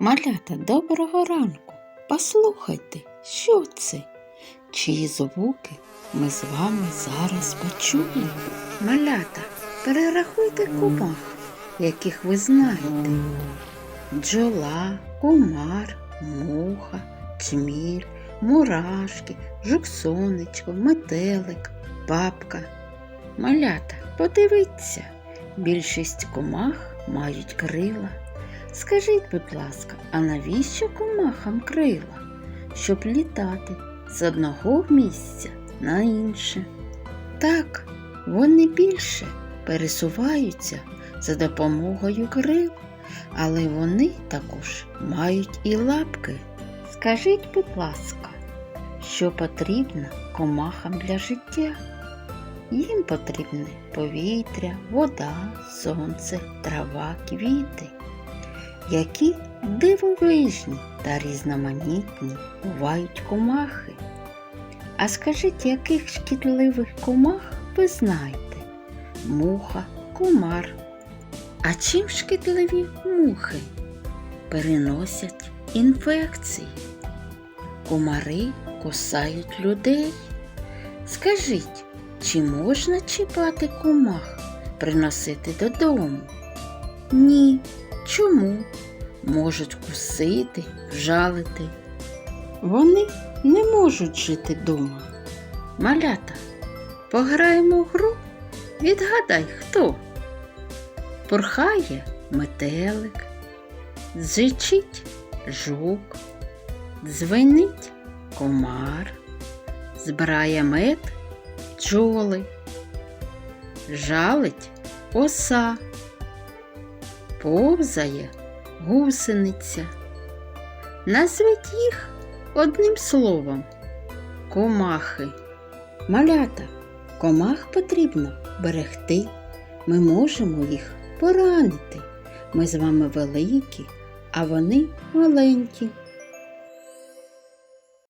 Малята, доброго ранку. Послухайте, що це? Чиї звуки ми з вами зараз почули? Малята, перерахуйте комах, яких ви знаєте. Бджола, комар, муха, чміль, мурашки, жуксонечко, метелик, бабка. Малята, подивіться, більшість комах мають крила. Скажіть, будь ласка, а навіщо комахам крила? Щоб літати з одного місця на інше. Так, вони більше пересуваються за допомогою крил, але вони також мають і лапки. Скажіть, будь ласка, що потрібно комахам для життя? Їм потрібне повітря, вода, сонце, трава, квіти які дивовижні та різноманітні бувають комахи. А скажіть, яких шкідливих комах ви знаєте? Муха, комар. А чим шкідливі мухи? Переносять інфекції. Комари кусають людей. Скажіть, чи можна чіпати комах, приносити додому? Ні. Чому? Можуть кусити, вжалити. Вони не можуть жити дома. Малята, пограємо в гру. Відгадай, хто? Порхає метелик, зичить жук, дзвенить комар, збирає мед бджоли, жалить оса повзає гусениця. Назвіть їх одним словом комахи. Малята, комах потрібно берегти. Ми можемо їх поранити. Ми з вами великі, а вони маленькі.